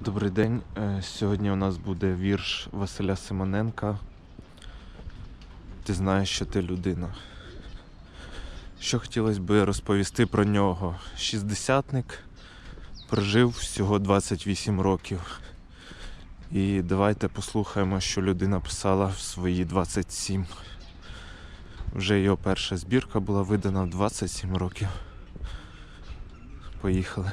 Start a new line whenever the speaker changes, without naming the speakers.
Добрий день. Е, Сьогодні у нас буде вірш Василя Симоненка. Ти знаєш, що ти людина. Що хотілося би розповісти про нього? Шістдесятник прожив всього 28 років. І давайте послухаємо, що людина писала в свої 27. Вже його перша збірка була видана в 27 років. Поїхали.